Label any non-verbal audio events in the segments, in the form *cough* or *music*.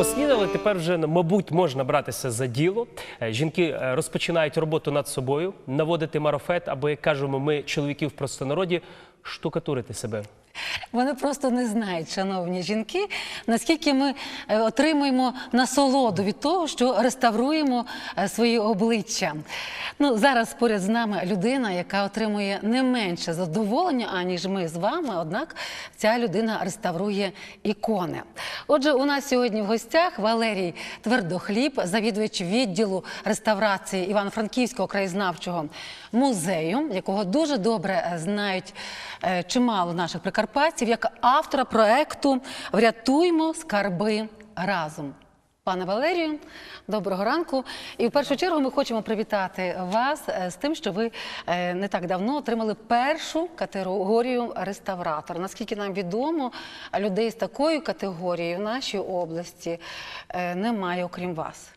Поснідали тепер вже мабуть можна братися за діло. Е, Жінки е, розпочинають роботу над собою, наводити марафет, або як кажемо, ми чоловіки в простонароді, штукатурити себе. Вони просто не знають, шановні жінки, наскільки ми е, отримуємо насолоду від того, що реставруємо е, свої обличчя. Ну, зараз поряд з нами людина, яка отримує не менше задоволення, аніж ми з вами. Однак ця людина реставрує ікони. Отже, у нас сьогодні в гостях Валерій Твердохліб, завідувач відділу реставрації Івано-Франківського краєзнавчого музею, якого дуже добре е, знають е, чимало наших прикарпатців, як автора проекту Врятуймо скарби разом. Пане Валерію, доброго ранку. І в першу чергу ми хочемо привітати вас е, з тим, що ви не так давно отримали першу категорію реставратор. Наскільки нам відомо, людей з такою категорією в нашій області немає, окрім вас.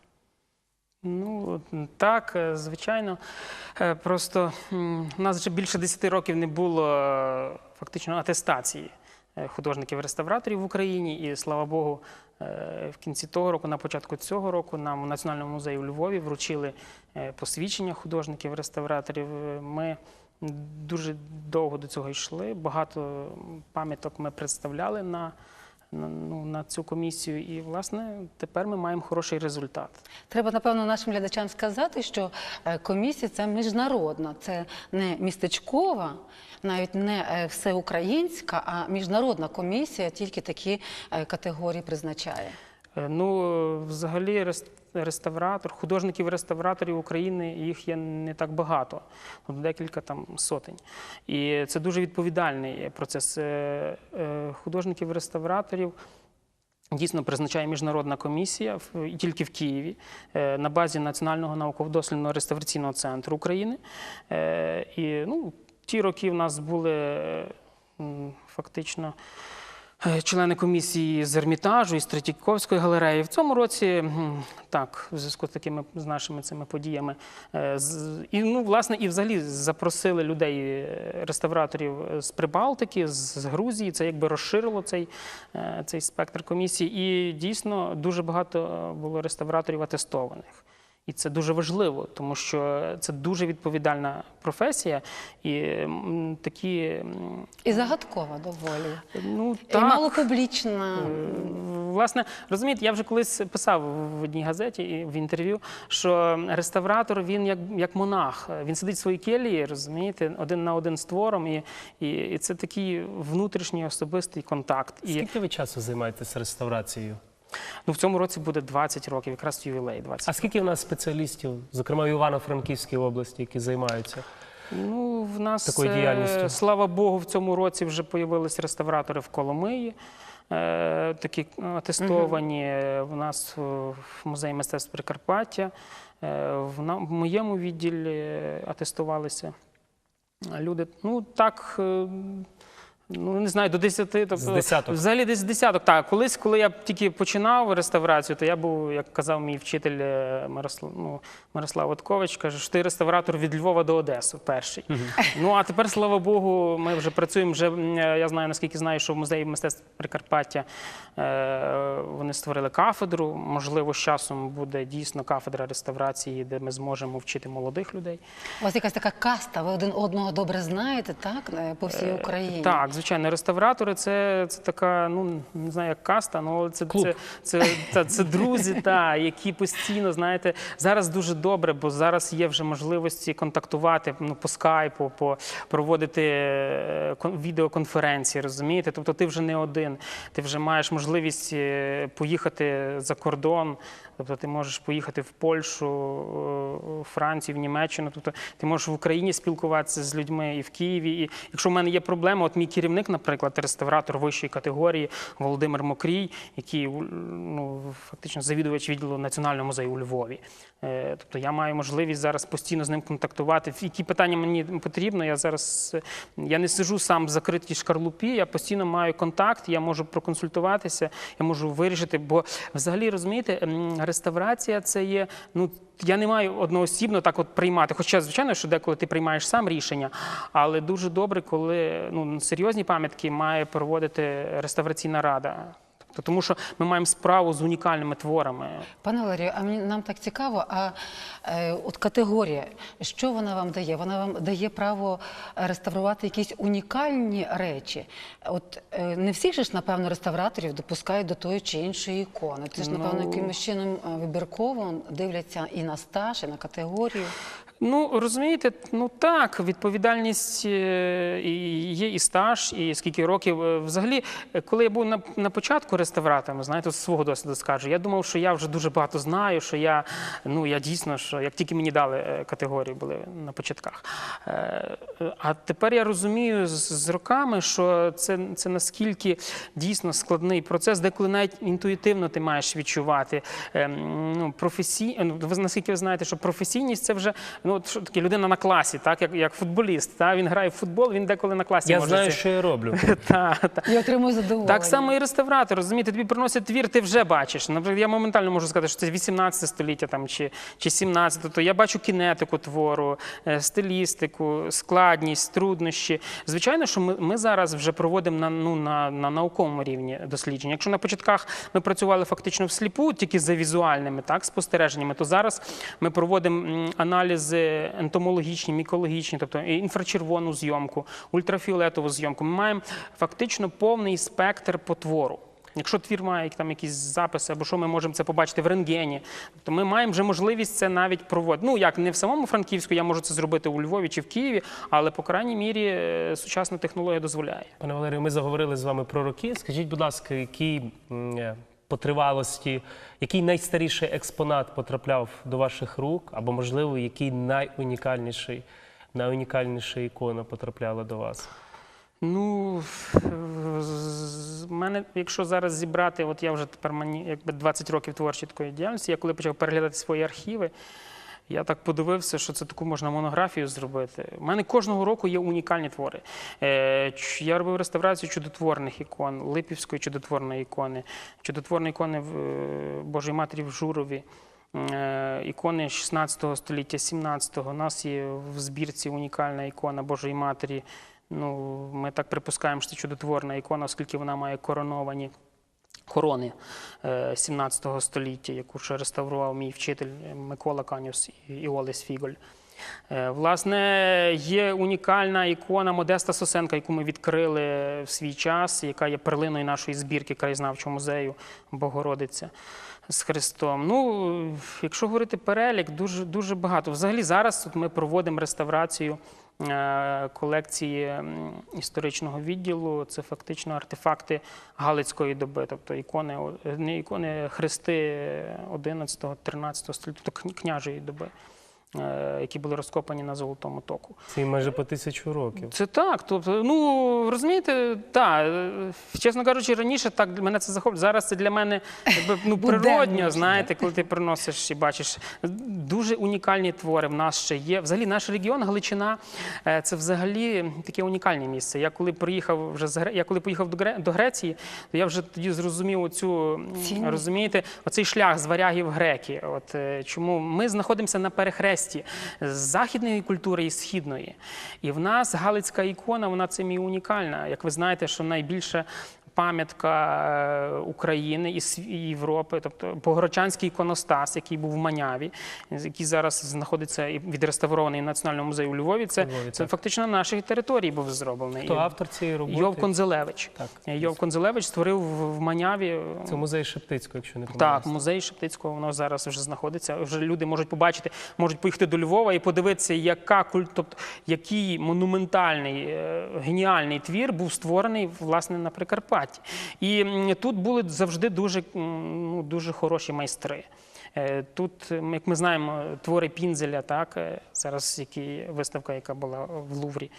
Ну так, е, звичайно. Е, Просто у нас вже більше 10 років не було е, фактично атестації художників-реставраторів в Україні. І слава Богу, в кінці того року, на початку цього року, нам у Національному музеї у Львові вручили посвідчення художників-реставраторів. Ми дуже довго до цього йшли. Багато пам'яток ми представляли на, ну, на цю комісію. І, власне, тепер ми маємо хороший результат. Треба, напевно, нашим глядачам сказати, що е, комісія це міжнародна, це не містечкова, навіть не е, всеукраїнська, а міжнародна комісія тільки такі е, категорії призначає. Ну, взагалі, реставратор, художників-реставраторів України їх є не так багато, ну, декілька там сотень. І це дуже відповідальний процес. Е, е, Художників-реставраторів. Дійсно призначає міжнародна комісія тільки в Києві е, на базі Національного науково-дослідного реставраційного центру України. І ну, ті роки в нас були фактично члени комісії з Ермітажу і з Третьяковської галереї. В цьому році так, в зв'язку з такими з нашими цими подіями. е, І ну, власне, і взагалі запросили людей, е, реставраторів з Прибалтики, з Грузії. Це якби розширило цей, е, цей спектр комісії. І дійсно дуже багато е, було реставраторів атестованих. І це дуже важливо, тому що це дуже відповідальна професія, і такі І загадкова доволі. ну І малопублічна. Власне, розумієте, я вже колись писав в одній газеті і в інтерв'ю, що реставратор він як, як монах. Він сидить в своїй келії, розумієте, один на один з твором, і, і, і це такий внутрішній особистий контакт. І Скільки ви часу займаєтеся реставрацією? Ну, в цьому році буде 20 років, якраз ювілей 20. А скільки в нас спеціалістів, зокрема в Івано-Франківській області, які займаються? Ну, в нас, Такою е, діяльністю. слава Богу, в цьому році вже появились реставратори в Коломиї. е, Такі атестовані в нас е, в музеї мистецтв Прикарпаття. В моєму відділі атестувалися люди. Ну так. Е, Ну, не знаю, до 10. Тобто, З десяток. Взагалі десь десяток. Так, колись, коли я тільки починав реставрацію, то я був, як казав мій вчитель е, Мирослав, ну, Мирослав Откович, каже, що ти реставратор від Львова до Одеси перший. Ну а тепер, слава Богу, ми вже працюємо. Вже е, я знаю, наскільки знаю, що в музеї мистецтв Прикарпаття е, вони створили кафедру. Можливо, з часом буде дійсно кафедра реставрації, де ми зможемо вчити молодих людей. У вас якась така каста, ви один одного добре знаєте, так? е, По всій Україні. Так, звичайно, реставратори це, це така, ну не знаю, як каста, але це, це, це, та, це друзі, *laughs* та, які постійно, знаєте, зараз дуже добре, бо зараз є вже можливості контактувати ну, по скайпу, по проводити е, відеоконференції, розумієте? Тобто ти вже не один, ти вже маєш можливість е, поїхати за кордон. Тобто ти можеш поїхати в Польщу, е, у Францію, в Німеччину. Тобто ти можеш в Україні спілкуватися з людьми і в Києві. І якщо в мене є проблема, от мій керівник, наприклад, реставратор вищої категорії Володимир Мокрій, який ну, фактично завідувач відділу Національного музею у Львові. Е, Тобто я маю можливість зараз постійно з ним контактувати. Які питання мені потрібно? Я зараз е, я не сиджу сам в закритій шкарлупі, я постійно маю контакт, я можу проконсультуватися, я можу вирішити. Бо взагалі розумієте, реставрація це є. Ну я не маю одноосібно так от приймати. Хоча, звичайно, що деколи ти приймаєш сам рішення, але дуже добре, коли ну серйозні пам'ятки має проводити реставраційна рада. То Тому що ми маємо справу з унікальними творами. Пане Валерію, а мені нам так цікаво, а е, от категорія, що вона вам дає? Вона вам дає право реставрувати якісь унікальні речі. От е, не всіх же ж, напевно, реставраторів допускають до тої чи іншої ікони. Це ж, напевно, Ну. якимось чином е, вибірково дивляться і на стаж, і на категорію. Ну розумієте, ну так, відповідальність е, є і стаж, і скільки років. Е, Взагалі, е, коли я був на, на початку реставратором, знаєте, з свого досвіду скажу, я думав, що я вже дуже багато знаю, що я ну я дійсно, що як тільки мені дали категорії, були на початках. А тепер я розумію з, роками, що це, це наскільки дійсно складний процес, деколи навіть інтуїтивно ти маєш відчувати. Ем, Ну, професій... ну, наскільки ви знаєте, що професійність це вже ну, от що таке людина на класі, так як, як футболіст. Та? Він грає в футбол, він деколи на класі Я може знаю, це- що я роблю. *laughs* Та, та. І отримує задоволення. Так само і реставратор, розумієте, тобі приносять твір, ти вже бачиш. Наприклад, я моментально можу сказати, що це 18 століття там, чи, чи 17, то я бачу кінетику твору, е, стилістику, складність, труднощі. Звичайно, що ми, ми зараз вже проводимо на, ну, на, на науковому рівні дослідження. Якщо на початках ми працювали фактично всліпу, тільки за візуальними так, спостереженнями, то зараз ми проводимо м, аналізи ентомологічні, мікологічні, тобто інфрачервону зйомку, ультрафіолетову зйомку. Ми маємо фактично повний спектр по твору. Якщо твір має там якісь записи, або що ми можемо це побачити в рентгені, то ми маємо вже можливість це навіть проводити. Ну як не в самому Франківську, я можу це зробити у Львові чи в Києві, але по крайній мірі е, сучасна технологія дозволяє. Пане Валерію, ми заговорили з вами про роки. Скажіть, будь ласка, які е, по тривалості, який найстаріший експонат потрапляв до ваших рук, або, можливо, який найунікальніший, найунікальніша ікона потрапляла до вас? Ну з мене, якщо зараз зібрати, от я вже тепер мені якби 20 років творчої такої діяльності, я коли почав переглядати свої архіви. Я так подивився, що це таку можна монографію зробити. У мене кожного року є унікальні твори. Е, Я робив реставрацію чудотворних ікон, Липівської чудотворної ікони, чудотворної ікони е, Божої Матері в Журові. Е, Ікони 16 століття, 17-го. У нас є в збірці унікальна ікона Божої Матері. Ну, ми так припускаємо, що це чудотворна ікона, оскільки вона має короновані корони е, 17 століття, яку ще реставрував мій вчитель е, Микола Канюс і Олесь Фіголь. Е, Власне, є унікальна ікона Модеста Сосенка, яку ми відкрили в свій час, яка є перлиною нашої збірки краєзнавчого музею Богородиця з Христом. Ну, якщо говорити перелік, дуже, дуже багато. Взагалі зараз от ми проводимо реставрацію е, колекції історичного відділу. Це фактично артефакти Галицької доби, тобто ікони, не ікони хрести 11-13 століття, тобто княжої доби. Е, Які були розкопані на Золотому току. Це майже по тисячу років. Це так. Тобто, ну розумієте, так, чесно кажучи, раніше так мене це захоплює. Зараз це для мене якби, ну, *laughs* природньо, знаєте, коли ти приносиш і бачиш. Дуже унікальні твори в нас ще є. Взагалі, наш регіон Галичина е, це взагалі таке унікальне місце. Я коли приїхав вже з я коли поїхав до Гре- до Греції, то я вже тоді зрозумів оцю розумієте, оцей шлях з варягів греки. От е, чому ми знаходимося на перехресті з західної культури і східної. І в нас Галицька ікона, вона цим і унікальна. Як ви знаєте, що найбільше. Пам'ятка е, України і Європи, тобто Богородчанський іконостас, який був в Маняві, який зараз знаходиться і відреставрований в Національному музеї у Львові. Це, Львові, це фактично на нашій території був зроблений. Хто автор цієї роботи? Йов Конзелевич. Так. Йов Конзелевич створив в Маняві Це музей Шептицького, якщо не так, музей Шептицького воно зараз вже знаходиться. Вже люди можуть побачити, можуть поїхати до Львова і подивитися, яка куль... тобто, який монументальний е, геніальний твір був створений власне на Прикарпатті. І тут були завжди дуже, ну, дуже хороші майстри. Е, Тут, як ми знаємо, твори Пінзеля, так е, зараз виставка, яка була в Луврі,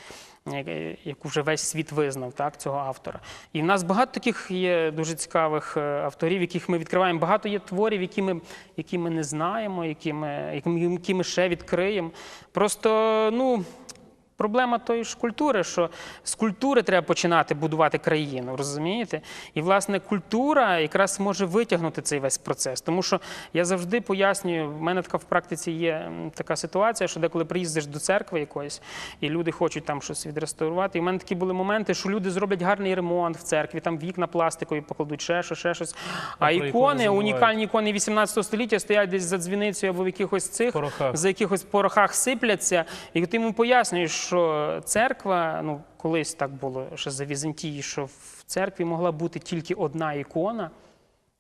е, яку вже весь світ визнав, так цього автора. І в нас багато таких є дуже цікавих авторів, яких ми відкриваємо. Багато є творів, які ми, які ми не знаємо, які ми- які ми ще відкриємо. Просто ну. Проблема тої ж культури, що з культури треба починати будувати країну, розумієте? І власне культура якраз може витягнути цей весь процес. Тому що я завжди пояснюю, в мене така в практиці є така ситуація, що деколи приїздиш до церкви якоїсь, і люди хочуть там щось відреставрувати. І в мене такі були моменти, що люди зроблять гарний ремонт в церкві, там вікна пластикові покладуть, ще що, ще щось. А ікони, унікальні ікони 18 століття стоять десь за дзвіницею або в якихось цих Порохах. за якихось порохах сипляться, і ти йому пояснюєш, що церква, ну колись так було ще за Візантії, що в церкві могла бути тільки одна ікона,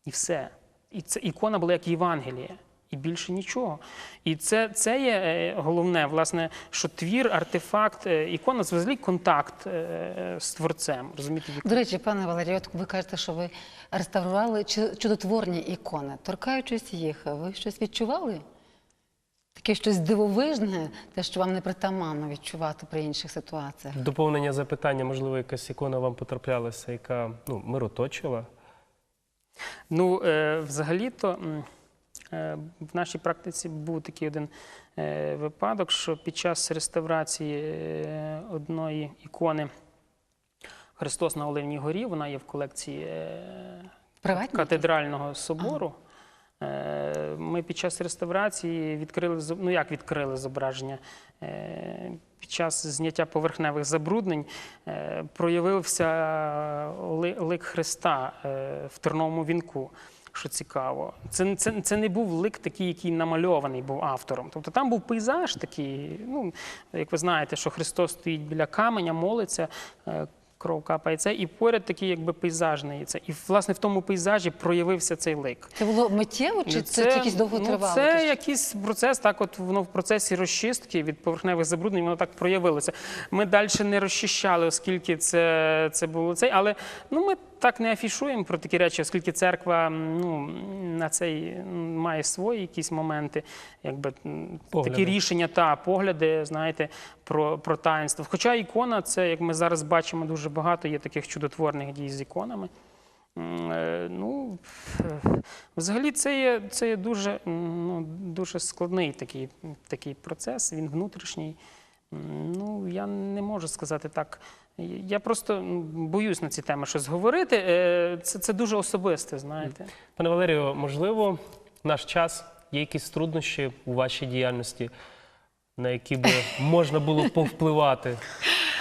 і все. І ця ікона була як Євангеліє. І більше нічого. І це, це є е, головне, власне, що твір, артефакт, е, ікона взагалі контакт е, з творцем. Розумієте, До речі, пане Валерію, ви кажете, що ви реставрували чу- чудотворні ікони. Торкаючись їх, ви щось відчували? Таке щось дивовижне, те, що вам не притаманно відчувати при інших ситуаціях. Доповнення запитання, можливо, якась ікона вам потраплялася, яка ну, мироточила. Ну, е, взагалі-то е, в нашій практиці був такий один е, випадок, що під час реставрації е, одної ікони Христос на Оливній горі, вона є в колекції е, Приватні? катедрального собору. Е, Ми під час реставрації відкрили ну як відкрили зображення. Е, Під час зняття поверхневих забруднень е, проявився лик Христа в терновому вінку. Що цікаво, це, це, це не був лик такий, який намальований був автором. Тобто там був пейзаж такий. Ну, як ви знаєте, що Христос стоїть біля каменя, молиться, кров капає це, і поряд такий, якби пейзажний. Це. І власне в тому пейзажі проявився цей лик. Це було миттєво, чи це, якийсь довготривалий? Ну, це якийсь процес, так от воно в процесі розчистки від поверхневих забруднень, воно так проявилося. Ми далі не розчищали, оскільки це, це було цей, але ну, ми так не афішуємо про такі речі, оскільки церква ну, на цей має свої якісь моменти, якби Погляди. такі рішення та погляди, знаєте, про, про таїнство. Хоча ікона, це, як ми зараз бачимо, дуже багато є таких чудотворних дій з іконами. Е, Ну, взагалі, це є, це є дуже, ну, дуже складний такий, такий процес, він внутрішній. Ну, я не можу сказати так. Я просто боюсь на ці теми щось говорити. Е, Це, це дуже особисте, знаєте. Пане Валерію, можливо, в наш час є якісь труднощі у вашій діяльності, на які би *laughs* можна було повпливати,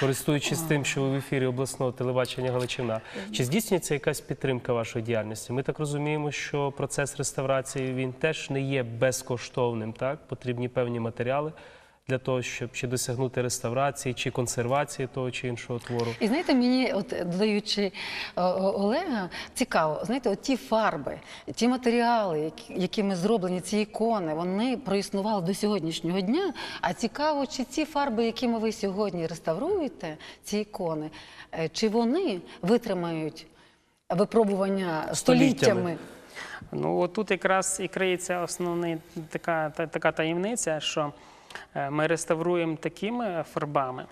користуючись тим, що ви в ефірі обласного телебачення Галичина. Чи здійснюється якась підтримка вашої діяльності? Ми так розуміємо, що процес реставрації він теж не є безкоштовним. Так потрібні певні матеріали для того, щоб чи досягнути реставрації, чи консервації того чи іншого твору. І знаєте, мені, от додаючи е, Олега, цікаво, знаєте, от ті фарби, ті матеріали, які- якими зроблені ці ікони, вони проіснували до сьогоднішнього дня. А цікаво, чи ці фарби, якими ви сьогодні реставруєте, ці ікони, е, чи вони витримають випробування століттями? Ну, от тут якраз і криється основна така, така таємниця, що ми реставруємо такими фарбами,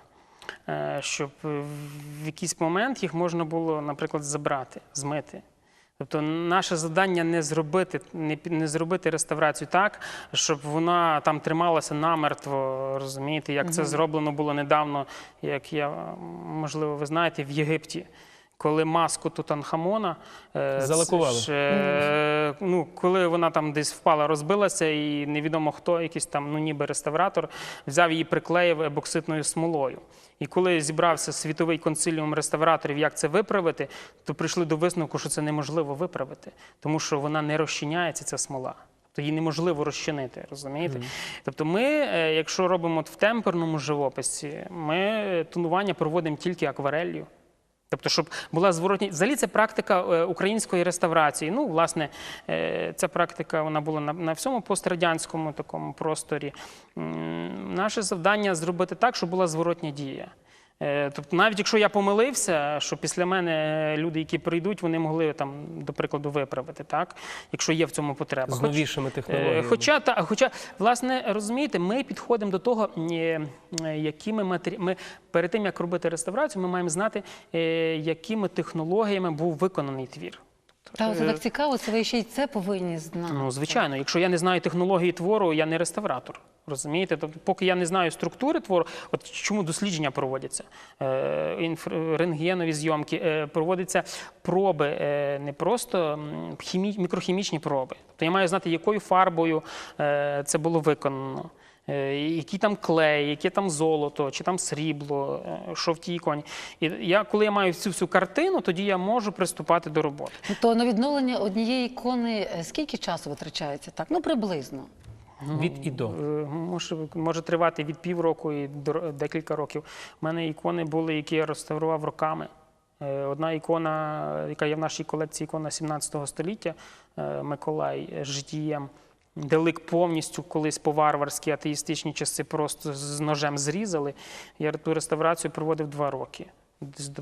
е, щоб в якийсь момент їх можна було, наприклад, забрати, змити. Тобто наше завдання не зробити, не, не зробити реставрацію так, щоб вона там трималася намертво, розумієте, як це зроблено було недавно, як я, можливо, ви знаєте, в Єгипті. Коли маску Тутанхамона е, Залакували. ж, е, ну, коли вона там десь впала, розбилася, і невідомо хто, якийсь там, ну ніби реставратор, взяв її, приклеїв ебокситною смолою. І коли зібрався світовий консиліум реставраторів, як це виправити, то прийшли до висновку, що це неможливо виправити, тому що вона не розчиняється, ця смола. Тобто її неможливо розчинити, розумієте? Тобто, ми, е, якщо робимо в темперному живописі, ми тонування проводимо тільки аквареллю. Тобто, щоб була зворотня. Взагалі це практика е, української реставрації. Ну, власне, е, ця практика вона була на, на всьому пострадянському такому просторі. Наше завдання зробити так, щоб була зворотня дія. Е, Тобто, навіть якщо я помилився, що після мене люди, які прийдуть, вони могли там, до прикладу, виправити, так? якщо є в цьому потреба. З новішими Е, технологіями. Хоча, та, хоча, власне, розумієте, ми підходимо до того, е, е, якими матері... ми перед тим, як робити реставрацію, ми маємо знати, е, якими технологіями був виконаний твір. Та це Е, так цікаво, це ви ще й це повинні знати. Ну, звичайно, якщо я не знаю технології твору, я не реставратор. Розумієте? Тобто, поки я не знаю структури твору, от чому дослідження проводяться, е, рентгенові зйомки, е, проводяться проби, е, не просто хімі, мікрохімічні проби. Тобто я маю знати, якою фарбою е, це було виконано. Е, Який там клей, яке там золото, чи там срібло, е, що в тій іконі. І я, коли я маю цю всю картину, тоді я можу приступати до роботи. Ну, То на відновлення однієї ікони е, скільки часу витрачається? Так, ну приблизно. Від і до. Може, може тривати від півроку і до декілька років. У мене ікони були, які я реставрував роками. Одна ікона, яка є в нашій колекції, ікона 17 століття, Миколай з житієм, де лик повністю колись по варварські атеїстичні часи просто з ножем зрізали. Я ту реставрацію проводив два роки.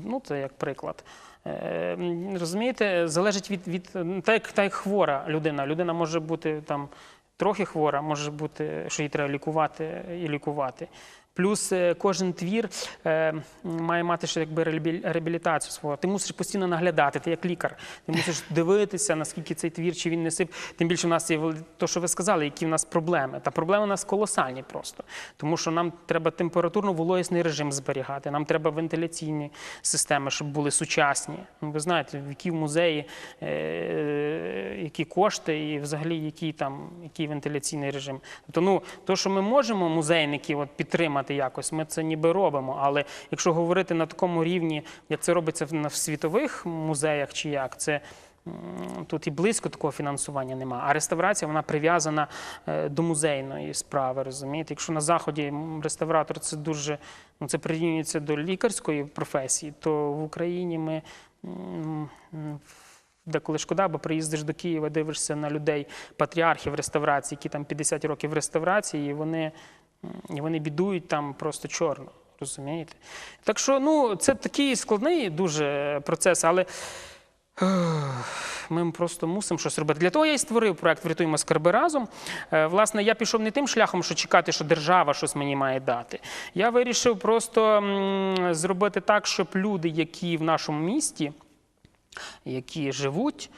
Ну, це як приклад. Е, Розумієте, залежить від, від та як, та як хвора людина. Людина може бути там трохи хвора, може бути, що її треба лікувати і лікувати. Плюс е, кожен твір е, має мати ще якби реабілі- реабілітацію свого. Ти мусиш постійно наглядати, ти як лікар. Ти мусиш дивитися, наскільки цей твір, чи він не сип. Тим більше в нас є то, що ви сказали, які в нас проблеми. Та проблеми у нас колосальні просто. Тому що нам треба температурно-вологісний режим зберігати, нам треба вентиляційні системи, щоб були сучасні. Ну, ви знаєте, в які в музеї, е, які кошти і взагалі який там який вентиляційний режим. Тобто, ну, то, що ми можемо музейників от, підтримати якось, ми це ніби робимо. Але якщо говорити на такому рівні, як це робиться в, світових музеях чи як, це. Тут і близько такого фінансування немає. А реставрація вона прив'язана е, до музейної справи. Розумієте, якщо на заході реставратор це дуже ну це прирівнюється до лікарської професії, то в Україні ми Деколи шкода, бо приїздиш до Києва, дивишся на людей, патріархів реставрації, які там 50 років реставрації, і вони, і вони бідують там просто чорно. Розумієте? Так що ну, це такий складний дуже процес, але ми просто мусимо щось робити. Для того я і створив проект Врятуємо скарби разом. Е, Власне, я пішов не тим шляхом, що чекати, що держава щось мені має дати. Я вирішив просто зробити так, щоб люди, які в нашому місті, які живуть,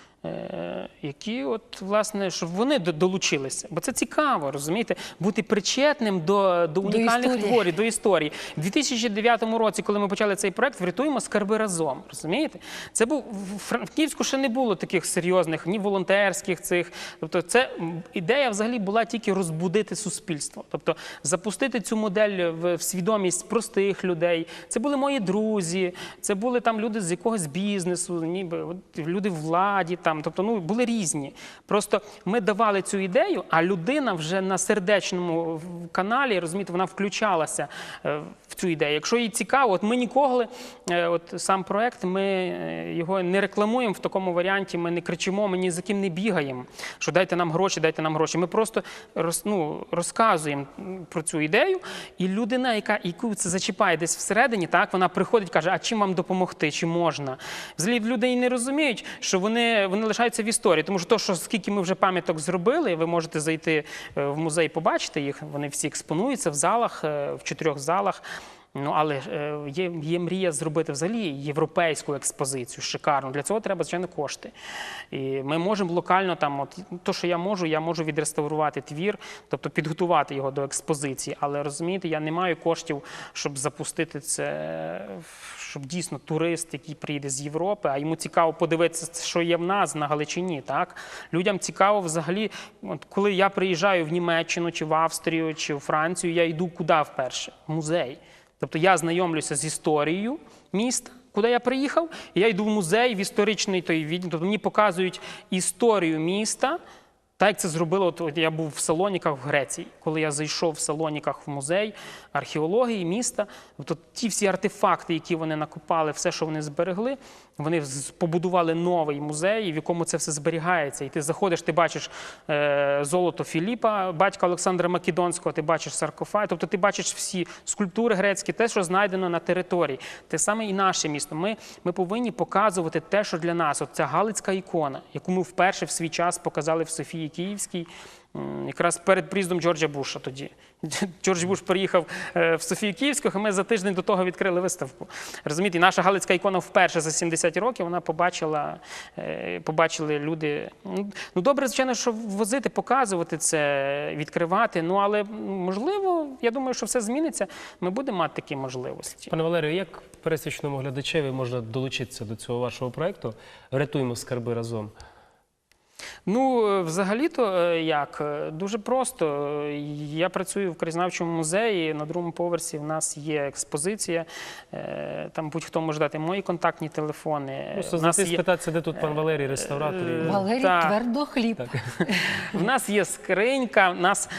які, от, власне, щоб вони долучилися. Бо це цікаво, розумієте, бути причетним до, до унікальних історії. творів, до історії. У 2009 році, коли ми почали цей проект, врятуємо скарби разом. Розумієте? Це був в Франківську ще не було таких серйозних, ні волонтерських цих. Тобто, це ідея взагалі була тільки розбудити суспільство, тобто запустити цю модель в, в свідомість простих людей. Це були мої друзі, це були там люди з якогось бізнесу, ніби от, люди в владі. Там, тобто, ну були різні. Просто ми давали цю ідею, а людина вже на сердечному каналі, розумієте, вона включалася е, в цю ідею. Якщо їй цікаво, от ми ніколи, е, от сам проект, ми е, його не рекламуємо в такому варіанті. Ми не кричимо, ми ні за ким не бігаємо. Що дайте нам гроші, дайте нам гроші. Ми просто ну, розказуємо про цю ідею, і людина, яка яку це зачіпає десь всередині, так вона приходить, каже: А чим вам допомогти? Чи можна? Взагалі люди і не розуміють, що вони, вони лишаються в історії, тому що то, що скільки ми вже пам'яток зробили, ви можете зайти е, в музей, побачити їх. Вони всі експонуються в залах, е, в чотирьох залах. Ну, але е, є, є мрія зробити взагалі європейську експозицію, шикарну. Для цього треба, звичайно, кошти. І ми можемо локально там, от то, що я можу, я можу відреставрувати твір, тобто підготувати його до експозиції. Але розумієте, я не маю коштів, щоб запустити це, щоб дійсно турист, який приїде з Європи, а йому цікаво подивитися, що є в нас на Галичині. Так? Людям цікаво взагалі, от коли я приїжджаю в Німеччину, чи в Австрію, чи в Францію, я йду куди вперше? В музей. Тобто я знайомлюся з історією міста, куди я приїхав, і я йду в музей в історичний той відділ. Тобто мені показують історію міста. Так як це зробило, от, я був в Салоніках в Греції. Коли я зайшов в Салоніках в музей археології міста, то ті всі артефакти, які вони накопали, все, що вони зберегли, вони побудували новий музей, в якому це все зберігається. І ти заходиш, ти бачиш е, золото Філіпа, батька Олександра Македонського, ти бачиш саркофаг, тобто ти бачиш всі скульптури грецькі, те, що знайдено на території. Те саме і наше місто. Ми, ми повинні показувати те, що для нас. От ця Галицька ікона, яку ми вперше в свій час показали в Софії Київській, якраз перед приїздом Джорджа Буша тоді. *laughs* Джордж Буш приїхав е, в Софію Київську, а ми за тиждень до того відкрили виставку. Розумієте, і наша галицька ікона вперше за 70 років вона побачила, е, побачили люди. Ну, Ну, добре, звичайно, що возити, показувати це, відкривати. Ну, але можливо, я думаю, що все зміниться. Ми будемо мати такі можливості. Пане Валерію, як пересічному глядачеві можна долучитися до цього вашого проекту? Рятуємо скарби разом. Ну, е, взагалі-то е, як? Е, Дуже просто. Я працюю в краєзнавчому музеї. На другому поверсі в нас є експозиція. Там будь-хто може дати мої контактні телефони. Просто є- спитатися, де тут пан Валерій, реставратор. Валерій так. Твердохліб. *laughs* В нас є скринька. Нас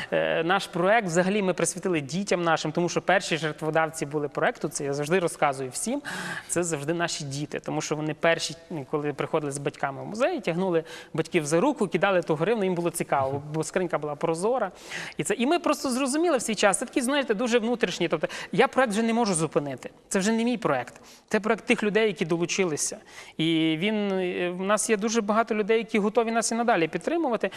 наш проект взагалі ми присвятили дітям нашим, тому що перші жертводавці були проекту. Це я завжди розказую всім. Це завжди наші діти, тому що вони перші, коли приходили з батьками в музей, тягнули батьків за руку, кидали ту гривну. Їм було цікаво, бо скринька була прозора. І це і ми просто зрозуміли в свій час. Це такі, знаєте, дуже внутрішні. Тобто я проект вже не можу зупинити. Це вже не мій проект. Це проект тих людей, які долучилися. І він е, в нас є дуже багато людей, які готові нас і надалі підтримувати.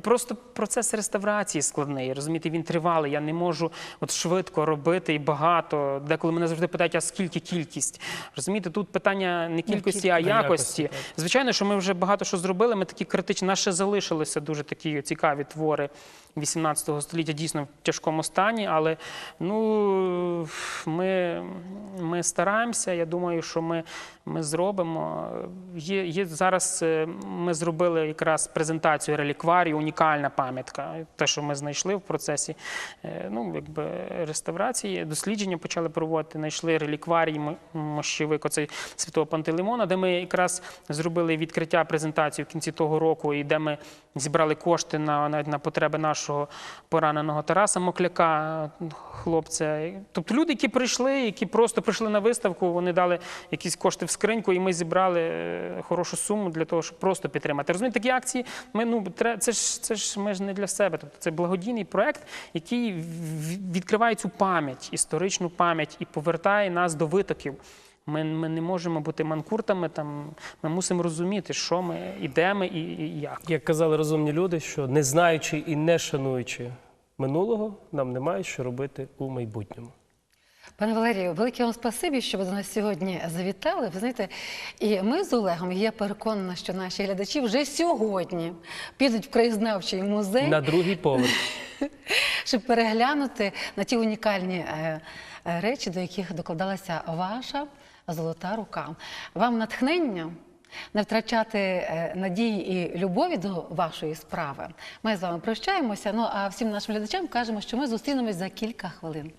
Просто процес реставрації складний. Розумієте, він тривалий. Я не можу от швидко робити і багато. Деколи мене завжди питають, а скільки кількість? Розумієте, тут питання не кількості, а якості. Звичайно, що ми вже багато що зробили. Ми такі критичні. Нас ще залишилися дуже такі цікаві твори 18 століття, дійсно в тяжкому стані. Але ну ми, ми стараємося. Я думаю, що ми, ми зробимо. Є, є зараз. е, Ми зробили якраз презентацію релікварії, унікальна пам'ятка. Те, що ми знайшли в процесі е, ну, якби, реставрації, дослідження почали проводити. Знайшли релікварій мощовик оцей святого Пантелеймона, де ми якраз зробили відкриття презентацію в кінці того року, і де ми зібрали кошти на, на, на потреби нашого пораненого Тараса Мокляка, хлопця. Тобто люди, які прийшли, які просто прийшли на виставку, вони дали якісь кошти в скриньку, і ми зібрали е, хорошу суму для того, щоб просто підтримати. Розумієте, такі акції ми ну це ж це ж ми ж не для себе. Тобто це благодійний проект, який відкриває цю пам'ять, історичну пам'ять і повертає нас до витоків. Ми, ми не можемо бути манкуртами. Там ми мусимо розуміти, що ми і ми, і, і як. Як казали розумні люди, що не знаючи і не шануючи минулого, нам немає що робити у майбутньому. Пане Валерію, велике вам спасибі, що ви до нас сьогодні завітали. Ви знаєте, і ми з Олегом, я переконана, що наші глядачі вже сьогодні підуть в краєзнавчий музей, На другий поверх. *laughs* щоб переглянути на ті унікальні е, е, речі, до яких докладалася ваша золота рука. Вам натхнення. Не втрачати е, надії і любові до вашої справи. Ми з вами прощаємося. Ну а всім нашим глядачам кажемо, що ми зустрінемось за кілька хвилин.